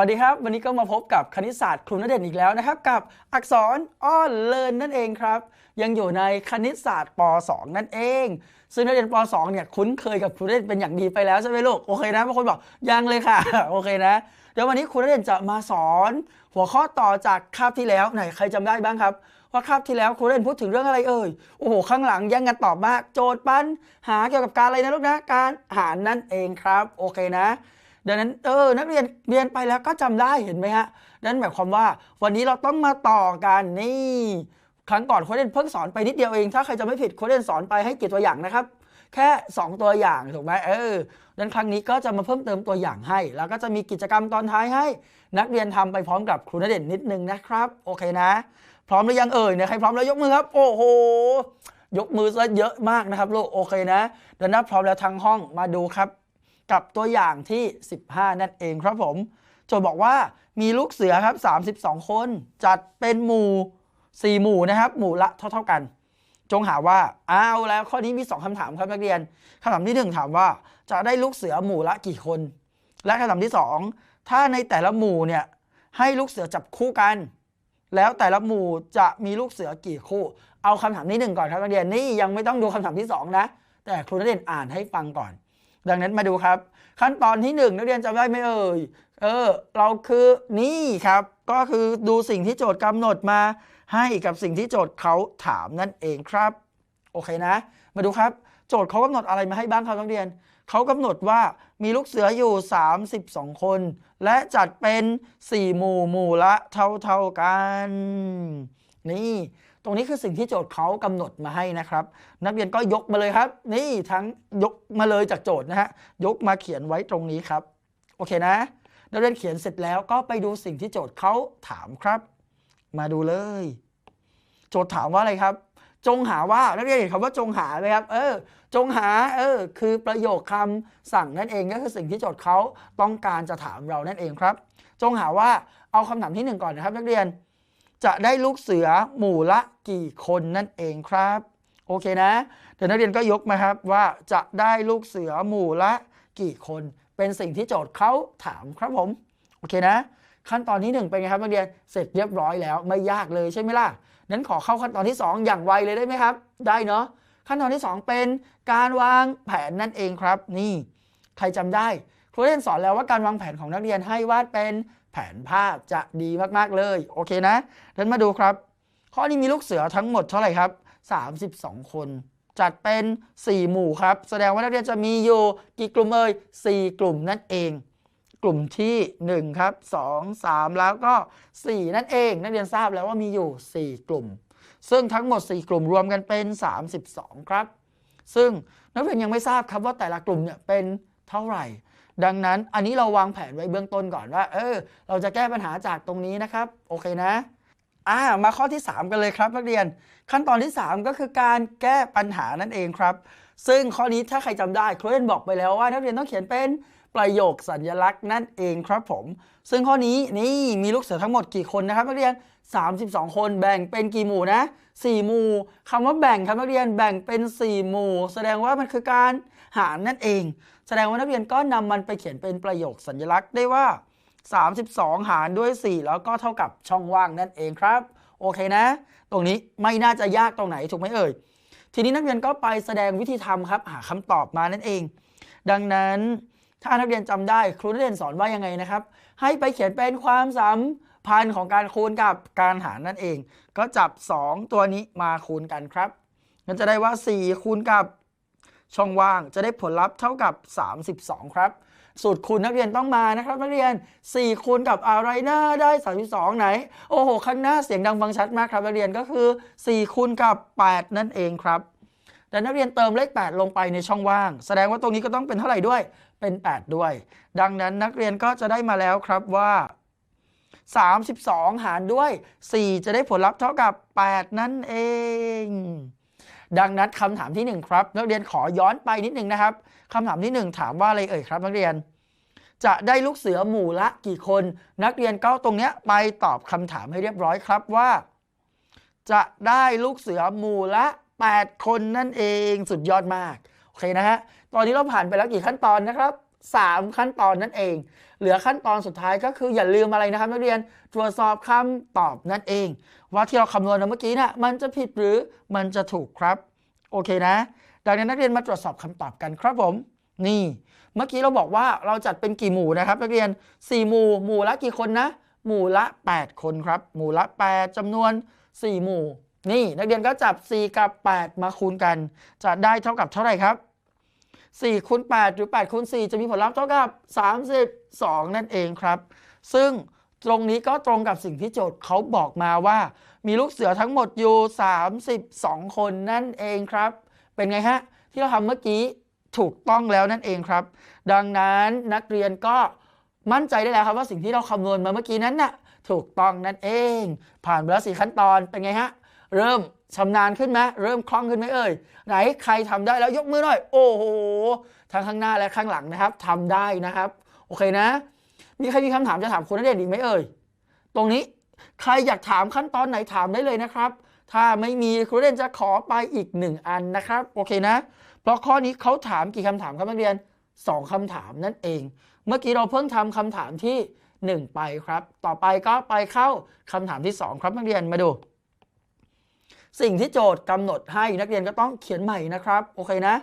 สวัสดีครับ วันนี้ก็มาพบกับคณิตศาสตร์ครูณเด่นอีกแล้วนะครับ กับอักษรอ้อนเลินนั่นเองครับ ยังอยู่ในคณิตศาสตร์ป .2 นั่นเอง ซึ่งนักเรียนป .2 เนี่ยคุ้นเคยกับครูณเด่นเป็นอย่างดีไปแล้วใช่ไหมลูกโอเคนะบางคนบอกยังเลยค่ะ โอเคนะเดี๋ยววันนี้ครูณเด่นจะมาสอน หัวข้อต่อจากคาบที่แล้วไหนใครจำได้บ้างครับว่าคาบที่แล้วครูเล่นพูดถึงเรื่องอะไรเอ่ย โอ้โห ข้างหลังแย่งกันตอบมาก โจทย์ปัญหาเกี่ยวกับการอะไรนะลูกนะ การหารนั่นเองครับ โอเคนะ ดังนั้นเออนักเรียนเรียนไปแล้วก็จำได้เห็นไหมฮะนั่นหมายความว่าวันนี้เราต้องมาต่อกันนี่ครั้งก่อนโคเล่นเพิ่งสอนไปนิดเดียวเองถ้าใครจะไม่ผิดโคเล่นสอนไปให้กี่ตัวอย่างนะครับ แค่ 2 ตัวอย่างถูกไหมเออดังนั้นครั้งนี้ก็จะมาเพิ่มเติมตัวอย่างให้ แล้วก็จะมีกิจกรรมตอนท้ายให้ นักเรียนทำไปพร้อมกับครูณเด่นนิดนึงนะครับ โอเคนะ พร้อมหรือยังเอ่ยเนี่ยใครพร้อมแล้วยกมือครับ โอ้โหยกมือซะเยอะมากนะครับลูกโอเคนะดังนั้นพร้อมแล้วทั้งห้องมาดูครับ กับตัวอย่างที่ 15 นั่นเองครับผมโจทย์บอกว่ามีลูกเสือครับ 32 คนจัดเป็นหมู่ 4 หมู่นะครับ หมู่ละเท่าๆกัน จงหาว่าเอาแล้วข้อนี้มี 2คำถามครับนักเรียนคำถามที่ 1 ถามว่าจะได้ลูกเสือหมู่ละกี่คน และคำถามที่ 2 ถ้าในแต่ละหมู่เนี่ยให้ลูกเสือจับคู่กัน แล้วแต่ละหมู่จะมีลูกเสือกี่คู่ เอาคำถามที่หนึ่งก่อนครับนักเรียนนี่ยังไม่ต้องดูคำถามที่สองนะ แต่ครูนักเรียนอ่านให้ฟังก่อน ดังนั้นมาดูครับ ขั้นตอนที่หนึ่งนักเรียนจำได้ไหมเอ่ยเออเราคือนี่ครับ ก็คือดูสิ่งที่โจทย์กำหนดมาให้กับสิ่งที่โจทย์เขาถามนั่นเองครับ โอเคนะ มาดูครับ โจทย์เขากำหนดอะไรมาให้บ้างครับนักเรียนเขากำหนดว่ามีลูกเสืออยู่ 32 คน และจัดเป็น 4 หมู่หมู่ละเท่าเท่าๆกัน นี่ ตรงนี้คือสิ่งที่โจทย์เขากำหนดมาให้นะครับ นักเรียนก็ยกมาเลยครับ นี่ทั้งยกมาเลยจากโจทย์นะฮะยกมาเขียนไว้ตรงนี้ครับ โอเคนะ นักเรียนเขียนเสร็จแล้วก็ไปดูสิ่งที่โจทย์เขาถามครับ มาดูเลย โจทย์ถามว่าอะไรครับ จงหาว่านักเรียนเห็นคำว่าจงหาไหมครับ เออ จงหา เออ คือประโยคคำสั่งนั่นเองก็คือสิ่งที่โจทย์เขาต้องการจะถามเรานั่นเองครับ จงหาว่าเอาคำถามที่หนึ่งก่อนนะครับ นักเรียน จะได้ลูกเสือหมู่ละกี่คนนั่นเองครับ โอเคนะเดี๋ยวนักเรียนก็ยกมาครับว่าจะได้ลูกเสือหมู่ละกี่คน เป็นสิ่งที่โจทย์เขาถามครับผมโอเคนะ ขั้นตอนที่หนึ่งเป็นไงครับนักเรียนเสร็จเรียบร้อยแล้วไม่ยากเลยใช่ไหมล่ะนั้นขอเข้าขั้นตอนที่ 2 อย่างไวเลยได้ไหมครับ ได้เนาะขั้นตอนที่ 2 เป็นการวางแผนนั่นเองครับ นี่ ใครจำได้ครูเล่นสอนแล้วว่าการวางแผนของนักเรียนให้วาดเป็น แผนภาพจะดีมากๆเลย โอเคนะนั้นมาดูครับ ข้อนี้มีลูกเสือทั้งหมดเท่าไหร่ครับ 32 คน จัดเป็น 4 หมู่ครับ แสดงว่านักเรียนจะมีอยู่กี่กลุ่มเอ่ย4 กลุ่มนั่นเอง กลุ่มที่ 1 ครับ 2 3 แล้วก็ 4 นั่นเอง นักเรียนทราบแล้วว่ามีอยู่ 4 กลุ่ม ซึ่งทั้งหมด 4 กลุ่มรวมกันเป็น 32 ครับ ซึ่งนักเรียนยังไม่ทราบครับว่าแต่ละกลุ่มเนี่ยเป็นเท่าไหร่ ดังนั้นอันนี้เราวางแผนไว้เบื้องต้นก่อนว่า เออ เราจะแก้ปัญหาจากตรงนี้นะครับ โอเคนะอ่ามาข้อที่ 3 กันเลยครับนักเรียน ขั้นตอนที่ 3 ก็คือการแก้ปัญหานั่นเองครับ ซึ่งข้อนี้ถ้าใครจำได้ครูเล่นบอกไปแล้วว่า นักเรียนต้องเขียนเป็นประโยคสัญลักษณ์นั่นเองครับผม ซึ่งข้อนี้นี่มีลูกเสือทั้งหมดกี่คนนะครับนักเรียน 32 คนแบ่งเป็นกี่หมู่นะ 4 หมู่คำว่าแบ่งครับนักเรียนแบ่งเป็น 4 หมู่ แสดงว่ามันคือการหารนั่นเอง แสดงว่านักเรียนก็นำมันไปเขียนเป็นประโยคสัญลักษณ์ได้ว่า 32 หารด้วย 4 แล้วก็เท่ากับช่องว่างนั่นเองครับ โอเคนะ ตรงนี้ไม่น่าจะยากตรงไหนถูกไหมเอ่ย ทีนี้นักเรียนก็ไปแสดงวิธีทำครับหาคำตอบมานั่นเอง ดังนั้นถ้านักเรียนจำได้ครูนักเรียนสอนว่ายังไงนะครับ ให้ไปเขียนเป็นความสัมพันธ์ของการคูณกับการหารนั่นเอง ก็จับ 2 ตัวนี้มาคูณกันครับมันจะได้ว่า 4 คูณกับ ช่องว่างจะได้ผลลัพธ์เท่ากับ 32 ครับ สูตรคูณนักเรียนต้องมานะครับ นักเรียน 4 คูณกับอะไรหนะได้ 32 ไหน โอ้โห ข้างหน้าเสียงดังฟังชัดมากครับนักเรียนก็คือ 4 คูณกับ 8 นั่นเองครับแต่นักเรียนเติมเลข 8 ลงไปในช่องว่าง แสดงว่าตรงนี้ก็ต้องเป็นเท่าไหร่ด้วยเป็น 8 ด้วย ดังนั้นนักเรียนก็จะได้มาแล้วครับว่า 32 หารด้วย 4 จะได้ผลลัพธ์เท่ากับ 8 นั่นเอง ดังนั้นคำถามที่ 1 ครับ นักเรียนขอย้อนไปนิดนึงนะครับคำถามที่ 1 ถามว่าอะไรเอ่ยครับ นักเรียน จะได้ลูกเสือหมู่ละกี่คน นักเรียนก็ตรงเนี้ยไปตอบคำถามให้เรียบร้อยครับว่า จะได้ลูกเสือหมู่ละ 8 คนนั่นเองสุดยอดมากโอเคนะฮะตอนนี้เราผ่านไปแล้วกี่ขั้นตอนนะครับ3 ขั้นตอนนั่นเอง เหลือขั้นตอนสุดท้ายก็คืออย่าลืมอะไรนะครับ นักเรียนตรวจสอบคำตอบนั่นเอง ว่าที่เราคำนวณเมื่อกี้นะ่ะมันจะผิดหรือมันจะถูกครับ โอเคนะ ดังนั้นนักเรียนมาตรวจสอบคำตอบกันครับผม นี่ เมื่อกี้เราบอกว่าเราจัดเป็นกี่หมู่นะครับ นักเรียน 4 หมู่ หมู่ละกี่คนนะ หมู่ละ 8 คนครับ หมู่ละ 8จำนวน 4 หมู่ นี่นักเรียนก็จับ 4 กับ 8 มาคูณกัน จะได้เท่ากับเท่าไหร่ครับ4คูณ8หรือ8คูณ4จะมีผลลัพธ์เท่ากับ 32 นั่นเองครับ ซึ่ง ตรงนี้ก็ตรงกับสิ่งที่โจทย์เขาบอกมาว่า มีลูกเสือทั้งหมดอยู่ 32 คนนั่นเองครับ เป็นไงฮะ ที่เราทำเมื่อกี้ถูกต้องแล้วนั่นเองครับ ดังนั้นนักเรียนก็มั่นใจได้แล้วครับว่าสิ่งที่เราคำนวณมาเมื่อกี้นั้นน่ะถูกต้องนั่นเอง ผ่านไปแล้วสี่ขั้นตอนเป็นไงฮะ เริ่มชำนาญขึ้นไหมเริ่มคล่องขึ้นไหมเอ่ย ไหนใครทำได้แล้วยกมือหน่อย โอ้โหทั้งข้างหน้าและข้างหลังนะครับทำได้นะครับ โอเคนะ มีใครมีคำถามจะถามคุณณเดชน์อีกไหมเอ่ย ตรงนี้ใครอยากถามขั้นตอนไหนถามได้เลยนะครับ ถ้าไม่มีครูเรนจะขอไปอีกหนึ่งอันนะครับ โอเคนะ เพราะข้อนี้เขาถามกี่คำถามครับนักเรียน 2คำถามนั่นเอง เมื่อกี้เราเพิ่งทำคำถามที่ 1 ไปครับ ต่อไปก็ไปเข้าคำถามที่ 2 ครับนักเรียนมาดู สิ่งที่โจทย์กำหนดให้นักเรียนก็ต้องเขียนใหม่นะครับ โอเคนะ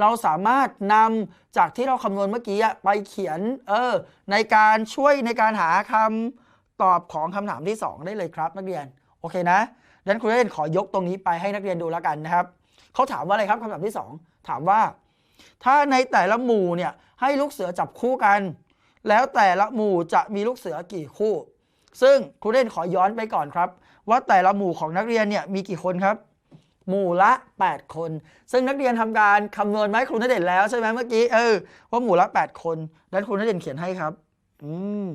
เราสามารถนำจากที่เราคำนวณเมื่อกี้ไปเขียนเออในการช่วยในการหาคำตอบของคำถามที่ 2 ได้เลยครับ นักเรียน โอเคนะดังนั้นครูเรนขอยกตรงนี้ไปให้นักเรียนดูแล้วกันนะครับเขาถามว่าอะไรครับคำถามที่ 2 ถามว่า ถ้าในแต่ละหมู่เนี่ยให้ลูกเสือจับคู่กัน แล้วแต่ละหมู่จะมีลูกเสือกี่คู่ ซึ่งครูเรนขอย้อนไปก่อนครับ ว่าแต่ละหมู่ของนักเรียนเนี่ยมีกี่คนครับ หมู่ละ 8 คน ซึ่งนักเรียนทำการคำนวณไหมครูนเด่นแล้วใช่ไหมเมื่อกี้เออว่าหมู่ละ 8 คนนั้นครูนเด่นเขียนให้ครับ อืม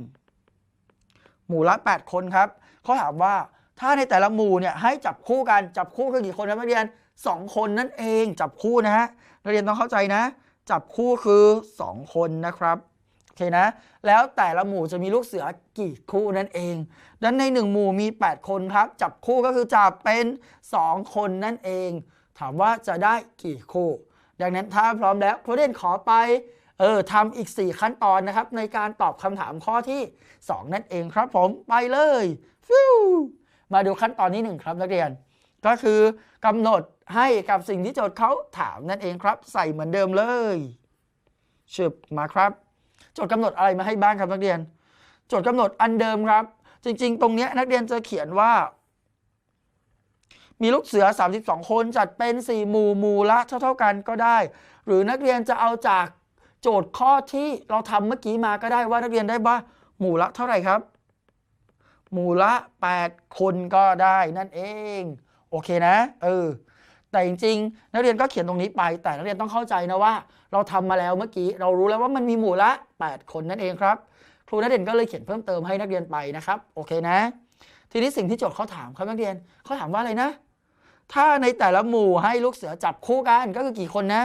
หมู่ละ 8 คนครับเขาถามว่าถ้าในแต่ละหมู่เนี่ยให้จับคู่กันจับคู่คือกี่คนครับนักเรียน 2 คนนั่นเองจับคู่นะฮะนักเรียนต้องเข้าใจนะ จับคู่คือ 2 คนนะครับ เคนะ แล้วแต่ละหมู่จะมีลูกเสือกี่คู่นั่นเองดังนั้นใน 1 หมู่มี 8 คนครับ จับคู่ก็คือจับเป็น 2 คนนั่นเอง ถามว่าจะได้กี่คู่ ดังนั้นถ้าพร้อมแล้วครูเด่นขอไปเออทำอีก 4 ขั้นตอนนะครับ ในการตอบคำถามข้อที่ 2 นั่นเองครับผมไปเลยฟิวมาดูขั้นตอนที่ 1 ครับนักเรียน ก็คือกำหนดให้กับสิ่งที่โจทย์เขาถามนั่นเองครับ ใส่เหมือนเดิมเลยชึบมาครับ จทย์กำหนดอะไรมาให้บ้างครับนักเรียนโจทย์กำหนดอันเดิมครับ จริง ๆ ตรงนี้นักเรียนจะเขียนว่า มีลูกเสือ 32 คนจัดเป็น 4 หมู่หมู่ละเท่า ๆกันก็ได้ หรือนักเรียนจะเอาจากโจทย์ข้อที่เราทำเมื่อกี้มาก็ได้ว่านักเรียนได้ว่าหมู่ละเท่าไหร่ครับ หมู่ละ 8 คนก็ได้นั่นเอง โอเคนะ เออ แต่จริงๆนักเรียนก็เขียนตรงนี้ไป แต่นักเรียนต้องเข้าใจนะว่า เราทำมาแล้วเมื่อกี้เรารู้แล้วว่ามันมีหมู่ละ 8 คนนั่นเองครับ ครูนักเรียนก็เลยเขียนเพิ่มเติมให้นักเรียนไปนะครับโอเคนะ ทีนี้สิ่งที่โจทย์เขาถามครับนักเรียนเขาถามว่าอะไรนะ ถ้าในแต่ละหมู่ให้ลูกเสือจับคู่กันก็คือกี่คนนะ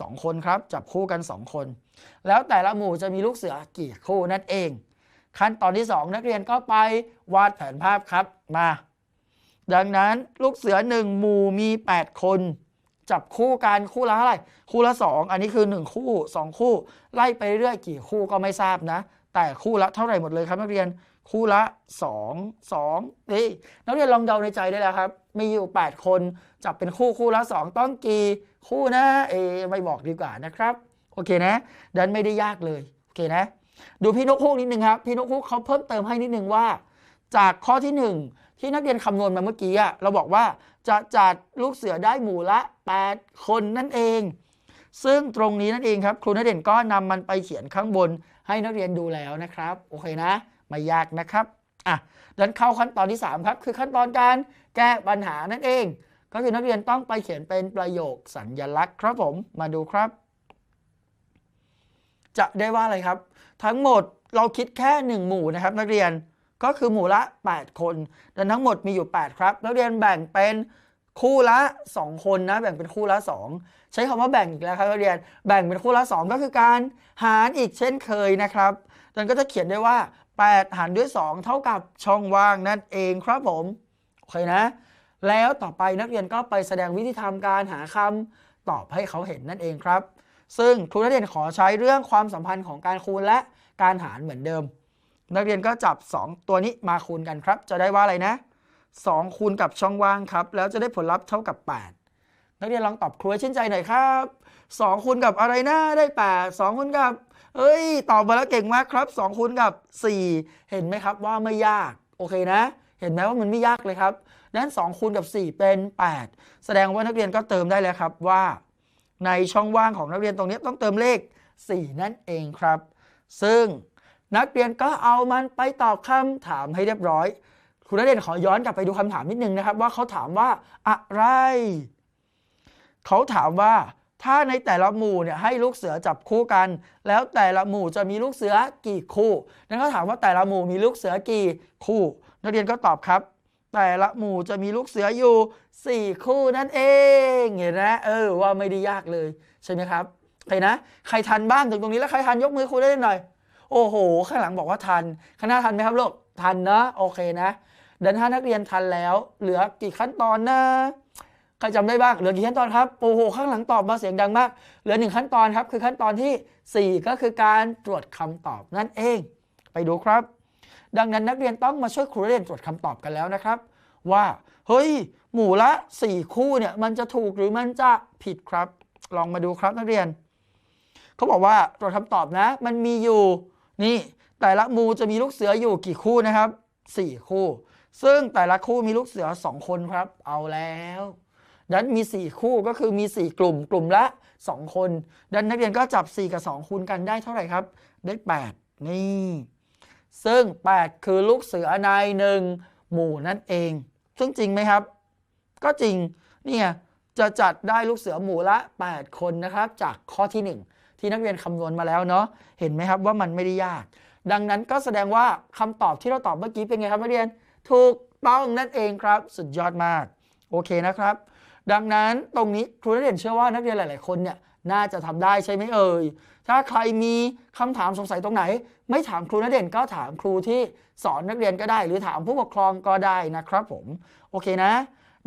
สองคนครับ จับคู่กัน 2 คน แล้วแต่ละหมู่จะมีลูกเสือกี่คู่นั่นเอง ขั้นตอนที่ 2 นักเรียนก็ไปวาดแผนภาพครับมา ดังนั้นลูกเสือ1หมู่มี 8 คน จับคู่กันคู่ละเท่าไหร่คู่ละ2อันนี้คือ 1 คู่ 2 คู่ ไล่ไปเรื่อยกี่คู่ก็ไม่ทราบนะ แต่คู่ละเท่าไหร่หมดเลยครับนักเรียนคู่ละ 2 2นี่นักเรียนลองเดาในใจได้แล้วครับ มีอยู่ 8 คนจับเป็นคู่คู่ละ 2 ต้องกี่คู่นะเอไม่บอกดีกว่านะครับ โอเคนะ ดันไม่ได้ยากเลย โอเคนะ ดูพี่นกฮูกนิดนึงครับ พี่นกฮูกเขาเพิ่มเติมให้นิดนึงว่า จากข้อที่1 ที่นักเรียนคำนวณมาเมื่อกี้อะเราบอกว่าจะจัดลูกเสือได้หมู่ละ 8 คนนั่นเอง ซึ่งตรงนี้นั่นเองครับ ครูนเด่นก็นำมันไปเขียนข้างบนให้นักเรียนดูแล้วนะครับ โอเคนะ ไม่ยากนะครับอะดันเข้าขั้นตอนที่ 3 ครับ คือขั้นตอนการแก้ปัญหานั่นเอง ก็คือนักเรียนต้องไปเขียนเป็นประโยคสัญญลักษณ์ครับผมมาดูครับ จะได้ว่าอะไรครับ ทั้งหมดเราคิดแค่ 1 หมู่นะครับ นักเรียน ก็คือหมู่ละ 8 คนดังทั้งหมดมีอยู่ 8 ครับ นักเรียนแบ่งเป็นคู่ละ 2 คนนะ แบ่งเป็นคู่ละ 2 ใช้คำว่าแบ่งอีกแล้วครับนักเรียนแบ่งเป็นคู่ละ 2 ก็คือการหารอีกเช่นเคยนะครับดังก็จะเขียนได้ว่า 8 หารด้วย 2 เท่ากับช่องว่างนั่นเองครับผมโอเคนะ แล้วต่อไปนักเรียนก็ไปแสดงวิธีทำการหาคำตอบให้เขาเห็นนั่นเองครับ ซึ่งครูนักเรียนขอใช้เรื่องความสัมพันธ์ของการคูณและการหารเหมือนเดิม นักเรียนก็จับ 2 ตัวนี้มาคูณกันครับ จะได้ว่าอะไรนะ2คูณกับช่องว่างครับ แล้วจะได้ผลลัพธ์เท่ากับ 8 นักเรียนลองตอบครูให้ชื่นใจหน่อยครับ2คูณกับอะไรนะได้ 8 2คูณกับเอ้ย ตอบมาแล้วเก่งมากครับ2คูณกับ 4 เห็นไหมครับว่าไม่ยาก โอเคนะ เห็นไหมว่ามันไม่ยากเลยครับนั้น2คูณกับ 4 เป็น 8 แสดงว่านักเรียนก็เติมได้แล้วครับว่า ในช่องว่างของนักเรียนตรงนี้ต้องเติมเลข 4 นั่นเองครับ ซึ่ง นักเรียนก็เอามันไปตอบคำถามให้เรียบร้อยครูนักเรียนขอย้อนกลับไปดูคำถามนิดนึงนะครับ ว่าเขาถามว่าอะไร เขาถามว่า ถ้าในแต่ละหมู่เนี่ยให้ลูกเสือจับคู่กัน แล้วแต่ละหมู่จะมีลูกเสือกี่คู่นั้นเขาถามว่าแต่ละหมู่มีลูกเสือกี่คู่ นักเรียนก็ตอบครับ แต่ละหมู่จะมีลูกเสืออยู่ 4 คู่นั่นเองเห็นนะเออว่าไม่ได้ยากเลยใช่ไหมครับใครนะ ใครทันบ้างถึงตรงนี้แล้วใครทันยกมือครูได้หน่อย โอ้โห ข้างหลังบอกว่าทัน ข้างหน้าทันไหมครับลูก ทันนะ โอเคนะ เดินถ้านักเรียนทันแล้ว เหลือกี่ขั้นตอนนะใครจำได้บ้าง เหลือกี่ขั้นตอนครับ โอ้โห ข้างหลังตอบมาเสียงดังมาก เหลือหนึ่งขั้นตอนครับ คือขั้นตอนทีสี่4 ก็คือการตรวจคำตอบนั่นเอง ไปดูครับ ดังนั้นนักเรียนต้องมาช่วยครูเรียนตรวจคำตอบกันแล้วนะครับ ว่า เฮ้ย หมู่ละ 4 คู่เนี่ย มันจะถูกหรือมันจะผิดครับ ลองมาดูครับนักเรียน เขาบอกว่าตรวจคำตอบนะ มันมีอยู่ นี่แต่ละหมูจะมีลูกเสืออยู่กี่คู่นะครับ 4 คู่ ซึ่งแต่ละคู่มีลูกเสือ 2 คนครับ เอาแล้วดันมี 4 คู่ก็คือมี 4 กลุ่มกลุ่มละ 2 คน ดันนนักเรียนก็จับ 4 กับ 2 คูณกันได้เท่าไหร่ครับ ได้ 8 นี่ ซึ่ง 8 คือลูกเสือในหนึ่งหมู่นั่นเอง ซึ่งจริงไหมครับ ก็จริงเนี่ยจะจัดได้ลูกเสือหมู่ละ 8 คนนะครับ จากข้อที่ 1 ที่นักเรียนคำนวณมาแล้วเนาะเห็นไหมครับว่ามันไม่ได้ยาก ดังนั้นก็แสดงว่าคำตอบที่เราตอบเมื่อกี้เป็นไงครับนักเรียน ถูกต้องนั่นเองครับ สุดยอดมาก โอเคนะครับ ดังนั้นตรงนี้ครูนักเรียนเชื่อว่านักเรียนหลาย ๆ คนเนี่ยน่าจะทำได้ใช่ไหมเอ่ย ถ้าใครมีคำถามสงสัยตรงไหน ไม่ถามครูนักเรียนก็ถามครูที่สอนนักเรียนก็ได้ หรือถามผู้ปกครองก็ได้นะครับผม โอเคนะ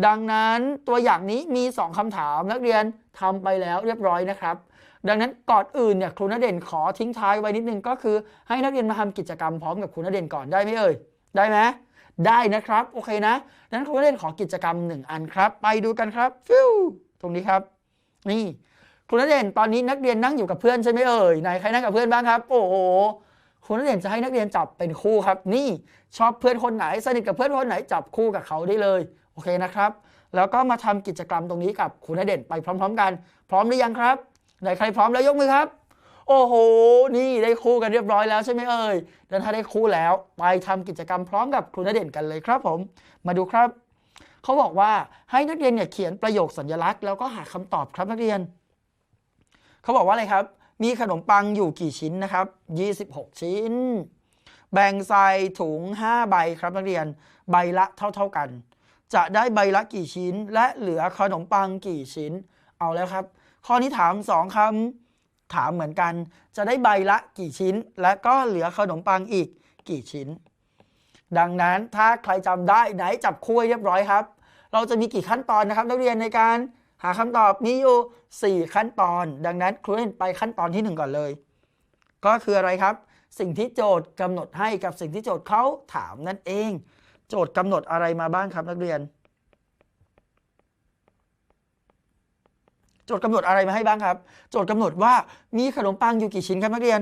ดังนั้นตัวอย่างนี้มี 2คำถามนักเรียนทำไปแล้วเรียบร้อยนะครับ ดังนั้นก่อนอื่นเนี่ยครูนัเรียนขอทิ้งท้ายไว้นิดนึงก็คือ ให้นักเรียนมาทำกิจกรรมพร้อมกับครูนัเรียนก่อนได้ไหมเอ่ยได้ไหมได้นะครับโอเคนะดังนั้นครูนัเรียนขอกิจกรรม 1 อันครับ ไปดูกันครับฟิวตรงนี้ครับ นี่ครูนัเรียนตอนนี้นักเรียนนั่งอยู่กับเพื่อนใช่ไหมเอ่ยไหนใครนั่งกับเพื่อนบ้างครับ โอ้โหครูนักเรียนจะให้นักเรียนจับเป็นคู่ครับ นี่ชอบเพื่อนคนไหนสนิทกับเพื่อนคนไหนจับคู่กับเขาได้เลยโอเคนะครับ แล้วก็มาทำกิจกรรมตรงนี้กับครูนักเรียนไปพร้อม ๆ กัน พร้อมหรือยังครับ ไหนใครพร้อมแล้วยกมือครับ โอ้โห นี่ได้คู่กันเรียบร้อยแล้วใช่ไหมเอ่ยแล้วถ้าได้คู่แล้ว ไปทำกิจกรรมพร้อมกับครูณเด่นกันเลยครับผม มาดูครับ เขาบอกว่าให้นักเรียนเนี่ยเขียนประโยคสัญลักษณ์แล้วก็หาคำตอบครับนักเรียน เขาบอกว่าอะไรครับ มีขนมปังอยู่กี่ชิ้นนะครับ 26 ชิ้น แบ่งใส่ถุง 5 ใบครับนักเรียน ใบละเท่าๆกัน จะได้ใบละกี่ชิ้น และเหลือขนมปังกี่ชิ้น เอาแล้วครับ ข้อนี้ถาม 2คำถามเหมือนกัน จะได้ใบละกี่ชิ้น และก็เหลือขนมปังอีกกี่ชิ้น ดังนั้นถ้าใครจำได้ไหนจับคู่เรียบร้อยครับ เราจะมีกี่ขั้นตอนนะครับ นักเรียนในการหาคำตอบมีอยู่ 4 ขั้นตอน ดังนั้นครูเล่นไปขั้นตอนที่ 1 ก่อนเลย ก็คืออะไรครับ สิ่งที่โจทย์กำหนดให้กับสิ่งที่โจทย์เขาถามนั่นเอง โจทย์กำหนดอะไรมาบ้างครับนักเรียน โจทย์กำหนดอะไรมาให้บ้างครับ โจทย์กำหนดว่ามีขนมปังอยู่กี่ชิ้นครับนักเรียน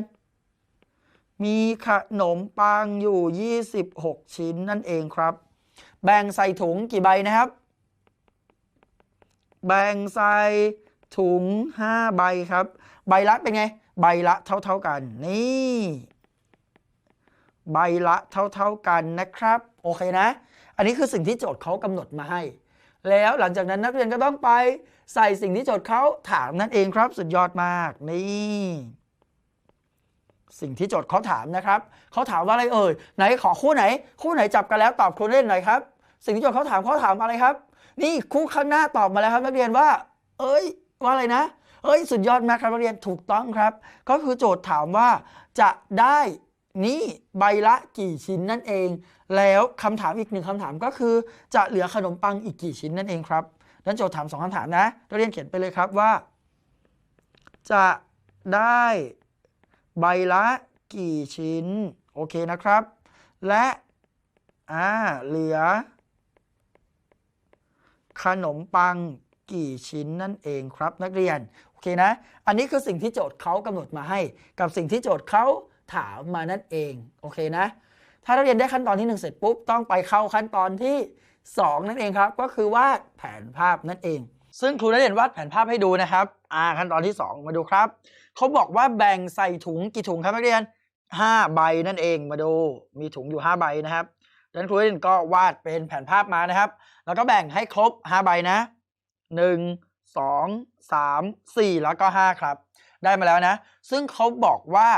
มีขนมปังอยู่ 26 ชิ้นนั่นเองครับ แบ่งใส่ถุงกี่ใบนะครับ แบ่งใส่ถุง 5 ใบครับ ใบละเป็นไง ใบละเท่าๆกัน นี่ ใบละเท่าๆกันนะครับ โอเคนะ อันนี้คือสิ่งที่โจทย์เขากำหนดมาให้ แล้วหลังจากนั้นนักเรียนก็ต้องไป ใส่สิ่งที่โจทย์เขาถามนั่นเองครับ สุดยอดมาก นี่ สิ่งที่โจทย์เขาถามนะครับเขาถามว่าอะไรเอ่ยไหนขอคู่ไหน คู่ไหนจับกันแล้วตอบครูเล่นหน่อยครับ สิ่งที่โจทย์เขาถามเขาถามอะไรครับ นี่คู่ข้างหน้าตอบมาแล้วครับ นักเรียนว่า เอ้ย ว่าอะไรนะเอ้ยสุดยอดมากครับนักเรียนถูกต้องครับ ก็คือโจทย์ถามว่าจะได้นี่ใบละกี่ชิ้นนั่นเอง แล้วคำถามอีกหนึ่งคำถามก็คือ จะเหลือขนมปังอีกกี่ชิ้นนั่นเองครับ นั้นโจทย์ถามสองคำถามนะนักเรียนเขียนไปเลยครับว่า จะได้ใบละกี่ชิ้น โอเคนะครับ และอ่าเหลือ ขนมปังกี่ชิ้นนั่นเองครับนักเรียน โอเคนะ อันนี้คือสิ่งที่โจทย์เขากำหนดมาให้ กับสิ่งที่โจทย์เขาถามมานั่นเอง โอเคนะ ถ้านักเรียนได้ขั้นตอนที่ 1 เสร็จปุ๊บ ต้องไปเข้าขั้นตอนที่ 2 นั่นเองครับ ก็คือวาดแผนภาพนั่นเอง ซึ่งครูนักเรียนวาดแผนภาพให้ดูนะครับอ่าขั้นตอนที่ 2 มาดูครับเขาบอกว่าแบ่งใส่ถุงกี่ถุงครับนักเรียน 5 ใบนั่นเองมาดูมีถุงอยู่ 5 ใบนะครับดังนั้นครูนักเรียนก็วาดเป็นแผนภาพมานะครับ แล้วก็แบ่งให้ครบ 5 ใบนะ 1 2 3 4 แล้วก็ 5 ครับ ได้มาแล้วนะ ซึ่งเขาบอกว่า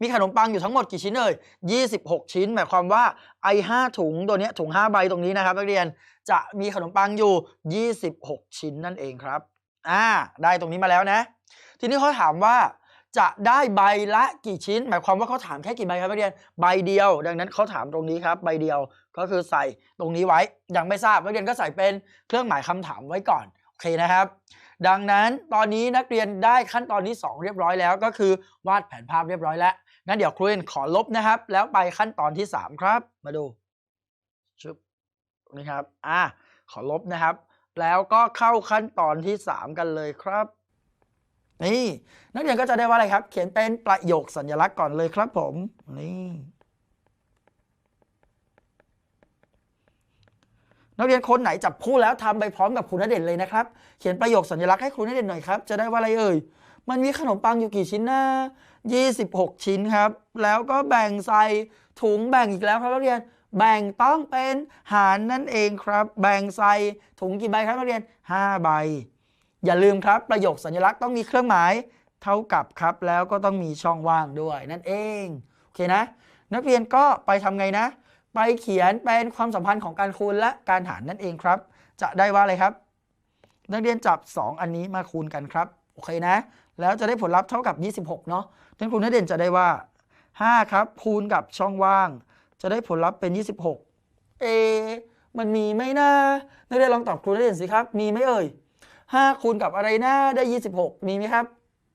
มีขนมปังอยู่ทั้งหมดกี่ชิ้นเอ่ย26 ชิ้น หมายความว่าไอ้5ถุงตัวนี้ถุง 5 ใบตรงนี้นะครับนักเรียนจะมีขนมปังอยู่ 26 ชิ้นนั่นเองครับอ่าได้ตรงนี้มาแล้วนะ ทีนี้เขาถามว่าจะได้ใบละกี่ชิ้น หมายความว่าเขาถามแค่กี่ใบครับนักเรียนใบเดียว ดังนั้นเขาถามตรงนี้ครับ ใบเดียวก็คือใส่ตรงนี้ไว้ยังไม่ทราบนักเรียนก็ใส่เป็นเครื่องหมายคำถามไว้ก่อนโอเคนะครับ ดังนั้นตอนนี้นักเรียนได้ขั้นตอนที่ 2 เรียบร้อยแล้ว ก็คือวาดแผนภาพเรียบร้อยแล้วงั้นเดี๋ยวครูเรียนขอลบนะครับ แล้วไปขั้นตอนที่ 3 ครับ มาดูชึบนี้ครับอ่าขอลบนะครับ แล้วก็เข้าขั้นตอนที่ 3 กันเลยครับนี่นักเรียนก็จะได้ว่าอะไรครับ เขียนเป็นประโยคสัญลักษณ์ก่อนเลยครับผมนี่ นักเรียนคนไหนจับคู่แล้วทำไปพร้อมกับครูณเด่นเลยนะครับ เขียนประโยคสัญลักษณ์ให้ครูณเด่นหน่อยครับ จะได้ว่าอะไรเอ่ย มันมีขนมปังอยู่กี่ชิ้นนะ26 ชิ้นครับ แล้วก็แบ่งใส่ถุงแบ่งอีกแล้วครับนักเรียน แบ่งต้องเป็นหารนั่นเองครับ แบ่งใส่ถุงกี่ใบครับนักเรียน 5 ใบ อย่าลืมครับประโยคสัญลักษณ์ต้องมีเครื่องหมาย เท่ากับครับ แล้วก็ต้องมีช่องว่างด้วยนั่นเอง โอเคนะ นักเรียนก็ไปทำไงนะ ไปเขียนเป็นความสัมพันธ์ของการคูณและการหารนั่นเองครับ จะได้ว่าอะไรครับ นักเรียนจับ 2 อันนี้มาคูณกันครับ โอเคนะ แล้วจะได้ผลลัพธ์เท่ากับ 26 เนาะดังนั้นครูนักเรียนจะได้ว่า 5 ครับ คูณกับช่องว่าง จะได้ผลลัพธ์เป็น 26 เอ มันมีไหมนะนักเรียนลองตอบครูนักเรียนสิครับ มีไหมเอ่ย 5 คูณกับอะไรนะได้ 26 มีไหมครับ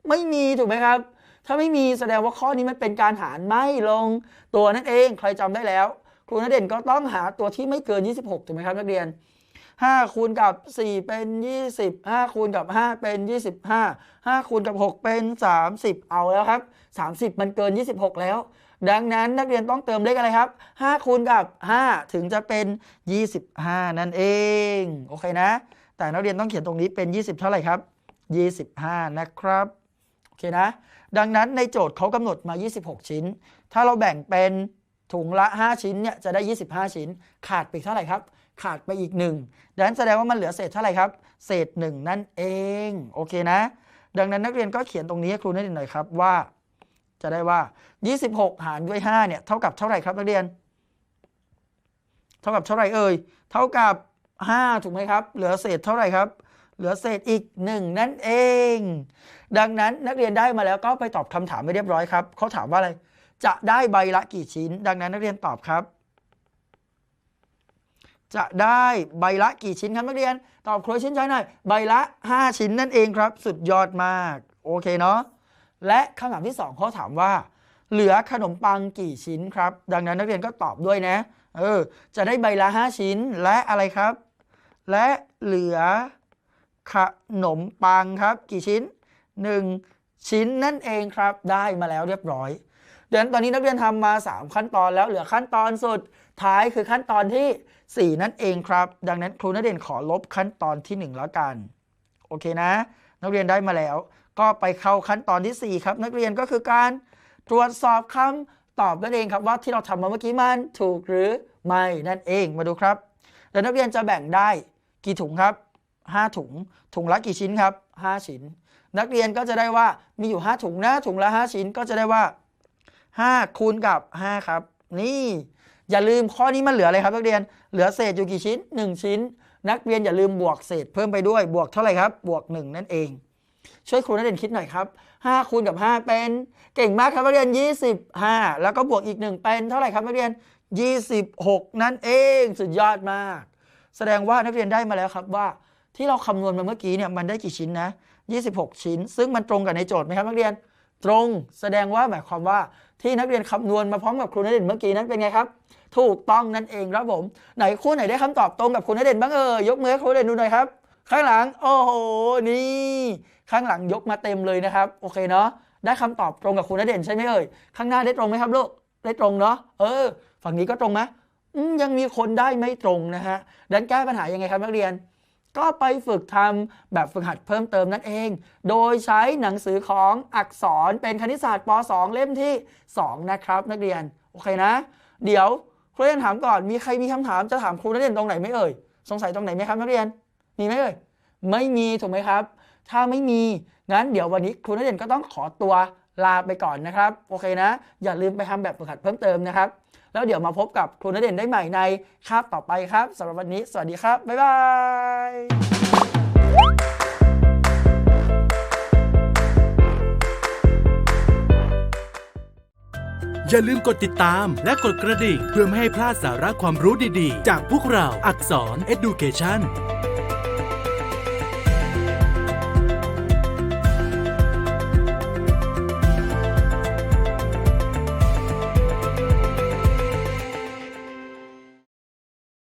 ไม่มีถูกไหมครับถ้าไม่มีแสดงว่าข้อนี้มันเป็นการหารไม่ลงตัวนั่นเอง ใครจำได้แล้ว ครูนักเรียนก็ต้องหาตัวที่ไม่เกิน 26 ถูกไหมครับนักเรียน 5 คูณกับ 4 เป็น 20 5 คูณกับ 5 เป็น 25 5 คูณกับ 6 เป็น 30 เอาแล้วครับ 30 มันเกิน 26 แล้ว ดังนั้นนักเรียนต้องเติมเลขอะไรครับ 5 คูณกับ 5 ถึงจะเป็น 25 นั่นเอง โอเคนะ แต่นักเรียนต้องเขียนตรงนี้เป็น 20 เท่าไหร่ครับ 25 นะครับ โอเคนะ ดังนั้นในโจทย์เขากำหนดมา 26 ชิ้น ถ้าเราแบ่งเป็น ถุงละ 5 ชิ้นเนี่ยจะได้ 25 ชิ้น ขาดไปเท่าไหร่ครับ ขาดไปอีก1ดังนั้นแสดงว่ามันเหลือเศษเท่าไหร่ครับ เศษ 1 นั่นเองโอเคนะ ดังนั้นนักเรียนก็เขียนตรงนี้ให้ครูนิดหน่อยครับว่า จะได้ว่า 26 หารด้วย5เนี่ยเท่ากับเท่าไหร่ครับนักเรียน เท่ากับเท่าไหร่เอ่ยเท่ากับ 5 ถูกไหมครับ เหลือเศษเท่าไหร่ครับเหลือเศษอีก 1 นั่นเอง ดังนั้นนักเรียนได้มาแล้วก็ไปตอบคำถามไม่เรียบร้อยครับเขาถามว่าอะไร จะได้ใบละกี่ชิ้น ดังนั้นนักเรียนตอบครับ จะได้ใบละกี่ชิ้นครับนักเรียน ตอบครูชิ้นใช้หน่อยใบละ 5 ชิ้นนั่นเองครับ สุดยอดมาก โอเคเนาะและคำถามที่ 2เขาถามว่า เหลือขนมปังกี่ชิ้นครับ ดังนั้นนักเรียนก็ตอบด้วยนะ เออ จะได้ใบละ 5 ชิ้นและอะไรครับ และเหลือขนมปังครับ กี่ชิ้น 1 ชิ้นนั่นเองครับ ได้มาแล้วเรียบร้อย เดี๋ยวตอนนี้นักเรียนทำมา 3 ขั้นตอนแล้วเหลือขั้นตอนสุดท้ายคือขั้นตอนที่ 4 นั่นเองครับ ดังนั้นครูนักเรียนขอลบขั้นตอนที่ 1 แล้วกัน โอเคนะ นักเรียนได้มาแล้ว ก็ไปเข้าขั้นตอนที่ 4 ครับ นักเรียนก็คือการตรวจสอบคำตอบนั่นเองครับว่าที่เราทำมาเมื่อกี้มันถูกหรือไม่นั่นเองมาดูครับเดี๋ยวนักเรียนจะแบ่งได้กี่ถุงครับ 5 ถุง ถุงละกี่ชิ้นครับ 5 ชิ้น นักเรียนก็จะได้ว่ามีอยู่ 5 ถุงนะถุงละ 5 ชิ้นก็จะได้ว่า 5 คูณกับ 5 ครับ นี่ อย่าลืมข้อนี้มันเหลืออะไรครับนักเรียนเหลือเศษอยู่กี่ชิ้น 1 ชิ้น นักเรียนอย่าลืมบวกเศษเพิ่มไปด้วยบวกเท่าไหร่ครับบวก 1 นั่นเอง ช่วยครูนักเรียนคิดหน่อยครับ 5 คูณกับ 5 เป็น เก่งมากครับนักเรียน 25 แล้วก็บวกอีก 1 เป็นเท่าไหร่ครับนักเรียน 26 นั่นเองสุดยอดมาก แสดงว่านักเรียนได้มาแล้วครับว่าที่เราคำนวณมาเมื่อกี้เนี่ยมันได้กี่ชิ้นนะ 26 ชิ้น ซึ่งมันตรงกับในโจทย์ไหมครับนักเรียน ตรงแสดงว่าหมายความว่าที่นักเรียนคำนวณมาพร้อมกับครูณเด่นเมื่อกี้นั้นเป็นไงครับ ถูกต้องนั่นเองครับผม ไหนครูไหนได้คำตอบตรงกับครูณเด่นบ้างเอ่ยยกมือให้ครูณเด่นดูหน่อยครับ ข้างหลังโอ้โหนี่ข้างหลังยกมาเต็มเลยนะครับโอเคเนาะได้คำตอบตรงกับครูณเด่นใช่ไหมเอ่ยข้างหน้าได้ตรงไหมครับลูกได้ตรงเนาะเออ ฝั่งนี้ก็ตรงไหมยังมีคนได้ไม่ตรงนะฮะดันแก้ปัญหายังไงครับนักเรียน ก็ไปฝึกทำแบบฝึกหัดเพิ่มเติมนั่นเอง โดยใช้หนังสือของอักษรเป็นคณิตศาสตร์ป .2 เล่มที่ 2 นะครับ นักเรียน โอเคนะ เดี๋ยวครูเรียนถามก่อน มีใครมีคำถามจะถามครูนักเรียนตรงไหนไหมเอ่ย สงสัยตรงไหนไหมครับนักเรียน มีไหมเอ่ย ไม่มีถูกไหมครับ ถ้าไม่มี งั้นเดี๋ยววันนี้ครูนักเรียนก็ต้องขอตัวลาไปก่อนนะครับ โอเคนะ อย่าลืมไปทำแบบฝึกหัดเพิ่มเติมนะครับ แล้วเดี๋ยวมาพบกับครูนักเรียนได้ใหม่ในคาบต่อไปครับสำหรับวันนี้ สวัสดีครับ บ๊ายบายอย่าลืมกดติดตามและกดกระดิ่งเพื่อไม่ให้พลาดสาระความรู้ดีๆ จากพวกเราอักษร Education